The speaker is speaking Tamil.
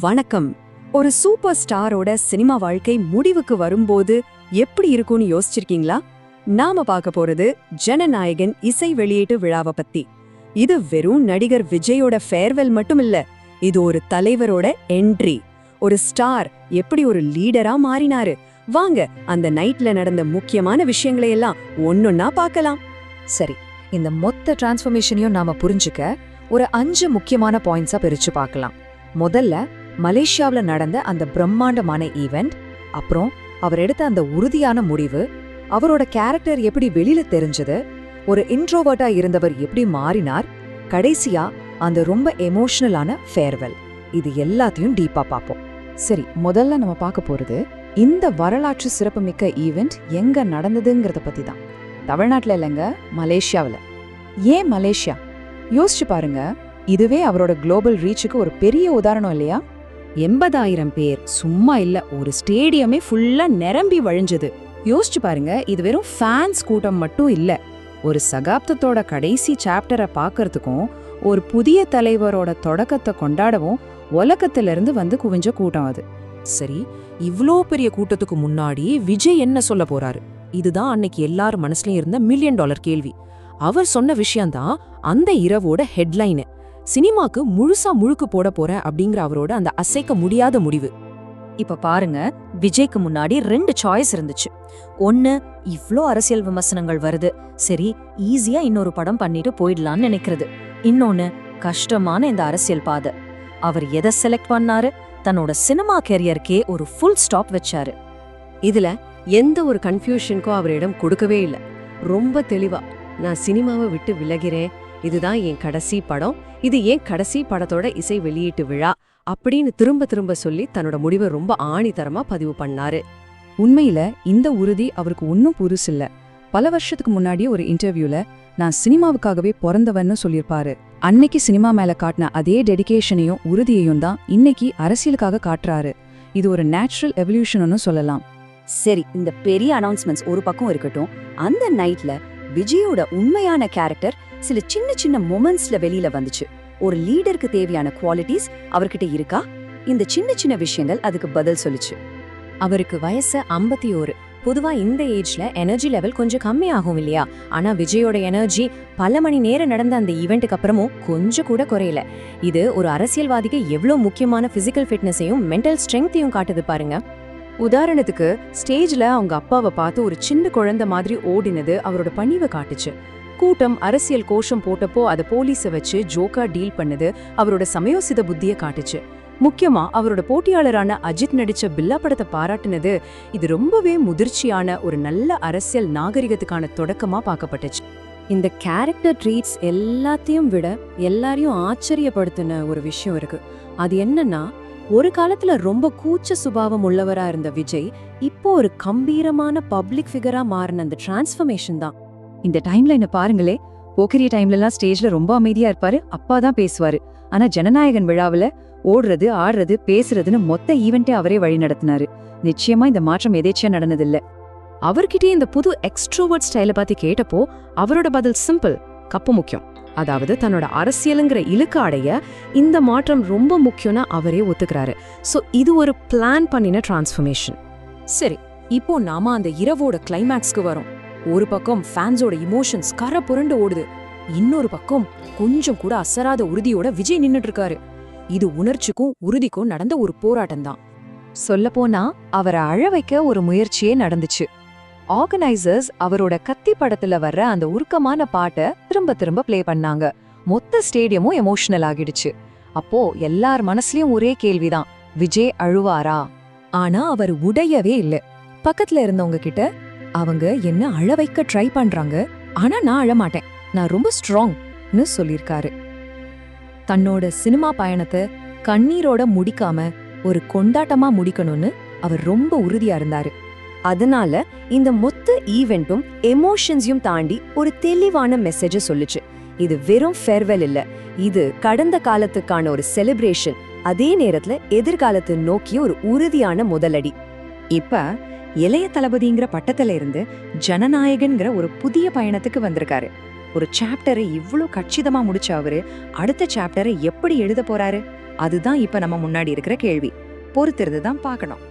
வணக்கம். ஒரு சூப்பர் ஸ்டாரோட சினிமா வாழ்க்கை முடிவுக்கு வரும்போது எப்படி இருக்கும்னு யோசிச்சிருக்கீங்களா? நாம பார்க்க போறது ஜனநாயகன் இசை வெளியீட்டு விழாவை பத்தி. இது வெறும் நடிகர் விஜயோட ஃபேர்வெல் மட்டும் இல்ல இது ஒரு தலைவரோட என்ட்ரி. ஒரு ஸ்டார் எப்படி ஒரு லீடரா மாறினாரு? வாங்க அந்த நைட்ல நடந்த முக்கியமான விஷயங்களை எல்லாம் ஒன்னொன்னா பார்க்கலாம். சரி இந்த மொத்த டிரான்ஸ்ஃபர்மேஷனையும் நாம புரிஞ்சுக்க ஒரு அஞ்சு முக்கியமான பாயிண்ட்ஸா பிரிச்சு பார்க்கலாம். முதல்ல மலேசியாவுல நடந்த அந்த பிரம்மாண்டமான ஈவெண்ட் அப்புறம் அவர் எடுத்த அந்த உறுதியான முடிவு அவரோட கேரக்டர் எப்படி வெளியில தெரிஞ்சது ஒரு இன்ட்ரோவர்ட்டா இருந்தவர் எப்படி மாறினார் கடைசியா அந்த ரொம்ப எமோஷனலான ஃபேர்வெல் இது எல்லாத்தையும் டீப்பா பார்ப்போம். சரி முதல்ல நம்ம பார்க்க போறது இந்த வரலாற்று சிறப்புமிக்க ஈவெண்ட் எங்க நடந்ததுங்கிறத பத்தி தான் தமிழ்நாட்டுல இல்லைங்க மலேசியாவில். ஏன் மலேசியா? யோசிச்சு பாருங்க இதுவே அவரோட குளோபல் ரீச்சுக்கு ஒரு பெரிய உதாரணம் இல்லையா? எண்பதாயிரம் பேர் சும்மா இல்ல ஒரு ஸ்டேடியமே ஃபுல்லா நிரம்பி வழிஞ்சது. யோசிச்சு பாருங்க இது வெறும் ஃபேன்ஸ் கூட்டம் மட்டும் இல்ல. ஒரு சகாப்தத்தோட கடைசி சாப்டரை பார்க்கறதுக்கும் ஒரு புதிய தலைவரோட தொடக்கத்தை கொண்டாடவும் உலகத்திலிருந்து வந்து குவிஞ்ச கூட்டம் அது. சரி இவ்ளோ பெரிய கூட்டத்துக்கு முன்னாடி விஜய் என்ன சொல்ல போறாரு? இதுதான் அன்னைக்கு எல்லார் மனசுலயும் இருந்த மில்லியன் டாலர் கேள்வி. அவர் சொன்ன விஷயம்தான் அந்த இரவோட ஹெட்லைனு சினிமாக்கு முழுசா முழுக்கு போட போறேன் அப்படிங்கிற அவரோட அந்த அசைக்க முடியாத முடிவு. இப்ப பாருங்க விஜய்க்கு முன்னாடி ரெண்டு சாய்ஸ் இருந்துச்சு. ஒன்னு இவ்ளோ அரசியல் விமர்சனங்கள் வருது. சரி ஈஸியா இன்னொரு படம் பண்ணிட்டு போயிடலாம்னு நினைக்கிறது. இன்னொன்னு கஷ்டமான இந்த அரசியல் பாதை. அவர் எதை செலக்ட் பண்ணாரு? தன்னோட சினிமா கெரியருக்கே ஒரு ஃபுல் ஸ்டாப் வச்சாரு. இதுல எந்த ஒரு கன்ஃபியூஷனுக்கும் அவரிடம் கொடுக்கவே இல்ல. ரொம்ப தெளிவா நான் சினிமாவை விட்டு விலகிறேன். இதுதான் என் கடைசி படம். இது ஏன் கடைசி படத்தோட இசை வெளியீட்டு விழா அப்படின்னு திரும்ப திரும்ப சொல்லி தன்னோட முடிவை ரொம்ப ஆணித்தரமா பதிவு பண்ணாரு. உண்மையில இந்த உறுதி அவருக்கு ஒன்னும் புதுசில்ல பல வருஷத்துக்கு முன்னாடி ஒரு இன்டர்வியூல நான் சினிமாவுக்காகவே பிறந்தவன்னு சொல்லியிருப்பாரு. அன்னைக்கு சினிமா மேல காட்டின அதே டெடிகேஷனையும் உறுதியையும் தான் இன்னைக்கு அரசியலுக்காக காட்டுறாரு. இது ஒரு நேச்சுரல் எவல்யூஷன்னு சொல்லலாம். சரி இந்த பெரிய அனௌன்ஸ்மெண்ட்ஸ் ஒரு பக்கம் இருக்கட்டும். அந்த நைட்ல விஜயோட உண்மையான கேரக்டர் சில சின்ன சின்ன மொமெண்ட்ஸ்ல வெளியில வந்துச்சு. ஒரு லீடருக்கு தேவையான குவாலிட்டிஸ் அவர்கிட்ட இருக்கா? இந்த சின்ன சின்ன விஷயங்கள் அதுக்கு பதில் சொல்லுச்சு. அவருக்கு வயசு ஐம்பத்தி ஓரு பொதுவா இந்த ஏஜ்ல எனர்ஜி லெவல் கொஞ்சம் கம்மி ஆகும் இல்லையா? ஆனா விஜயோட எனர்ஜி பல மணி நேரம் நடந்த அந்த ஈவெண்ட்டுக்கு அப்புறமும் கொஞ்சம் கூட குறையல. இது ஒரு அரசியல்வாதிக்கு எவ்வளவு முக்கியமான பிசிக்கல் ஃபிட்னஸையும் மென்டல் ஸ்ட்ரென்த்தையும் காட்டுது பாருங்க. உதாரணத்துக்கு ஸ்டேஜ்ல அவங்க அப்பாவை பார்த்து ஒரு சின்ன குழந்தை மாதிரி ஓடினது அவரோட பணிவை காட்டுச்சு. கூட்டம் அரசியல் கோஷம் போட்டப்போ அதை போலீஸை வச்சு ஜோக்கா டீல் பண்ணது அவரோட சமயோசித புத்திய காட்டுச்சு. முக்கியமா அவரோட போட்டியாளரான அஜித் நடிச்ச பில்லா படத்தை பாராட்டுனது இது ரொம்பவே முதிர்ச்சியான ஒரு நல்ல அரசியல் நாகரிகத்துக்கான தொடக்கமா பார்க்கப்பட்டுச்சு. இந்த கேரக்டர் ட்ரீட்ஸ் எல்லாத்தையும் விட எல்லாரையும் ஆச்சரியப்படுத்தின ஒரு விஷயம் இருக்கு. அது என்னன்னா ஒரு காலத்துல ரொம்ப கூச்ச சுபாவம் உள்ளவரா இருந்த விஜய் இப்போ ஒரு கம்பீரமான பப்ளிக் ஃபிகரா மாறின அந்த டிரான்ஸ்ஃபர்மேஷன் தான். இந்த டைம்லைனை பாருங்களே போக்கிரிய டைம்லலாம் ஸ்டேஜ்ல ரொம்ப அமைதியா இருப்பாரு அப்பா தான் பேசுவாரு. ஆனா ஜனநாயகன் விழாவுல ஓடுறது ஆடுறது பேசுறதுன்னு மொத்த ஈவெண்ட்டே அவரே வழி நடத்தினாரு. நிச்சயமா இந்த மாற்றம் எதேச்சியா நடந்ததில்ல. அவர்கிட்டயே இந்த புது எக்ஸ்ட்ரோவர்ட் ஸ்டைல பத்தி கேட்டப்போ அவரோட பதில் சிம்பிள் கப்பு முக்கியம். அதாவது தன்னோட அரசியலுங்கிற இலக்கு அடைய இந்த மாற்றம் ரொம்ப முக்கியம்னு அவரே ஒத்துக்கிறாரு. சோ இது ஒரு பிளான் பண்ணின டிரான்ஸ்ஃபர்மேஷன் சரி இப்போ நாம அந்த இரவோட கிளைமேக்ஸ்க்கு வரோம். ஒரு பக்கம் ஃபேன்ஸோட இமோஷன்ஸ் கரை புரண்டு ஓடுது. இன்னொரு பக்கம் கொஞ்சம் கூட அசராத உறுதியோட விஜய் நின்னுட்டு இருக்காரு இது உணர்ச்சிக்கும் உறுதிக்கும் நடந்த ஒரு போராட்டம் தான் சொல்லப்போனா அவரை அழ வைக்க ஒரு முயற்சியே நடந்துச்சு. ஆர்கனைசர்ஸ் அவரோட கத்தி படத்துல வர்ற அந்த உருக்கமான பாட்டை திரும்ப திரும்ப பிளே பண்ணாங்க. மொத்த ஸ்டேடியமும் எமோஷனல் ஆகிடுச்சு. அப்போ எல்லார் மனசுலயும் ஒரே கேள்விதான் விஜய் அழுவாரா? ஆனா அவர் உடையவே இல்ல. பக்கத்துல இருந்தவங்க கிட்ட அவங்க என்ன அழ வைக்க ட்ரை பண்றாங்க ஆனா நான் அழமாட்டேன் நான் ரொம்ப ஸ்ட்ராங்னு சொல்லியிருக்காரு. தன்னோட சினிமா பயணத்தை கண்ணீரோட முடிக்காம ஒரு கொண்டாட்டமா முடிக்கணும்னு அவர் ரொம்ப உறுதியா இருந்தாரு. அதனால இந்த மொத்த ஈவெண்ட்டும் எமோஷன்ஸையும் தாண்டி ஒரு தெளிவான மெசேஜ சொல்லுச்சு. இது வெறும் ஃபேர்வெல் இல்ல. இது கடந்த காலத்துக்கான ஒரு செலிப்ரேஷன் அதே நேரத்துல எதிர்காலத்தை நோக்கிய ஒரு உறுதியான முதலடி. இப்ப இளைய தளபதிங்கிற பட்டத்துல இருந்து ஜனநாயகன்கிற ஒரு புதிய பயணத்துக்கு வந்திருக்காரு. ஒரு சாப்டரை இவ்ளோ கச்சிதமா முடிச்ச அவரு அடுத்த சாப்டரை எப்படி எழுத போறாரு? அதுதான் இப்ப நம்ம முன்னாடி இருக்கிற கேள்வி. பொறுத்திருந்து தான் பார்க்கணும்.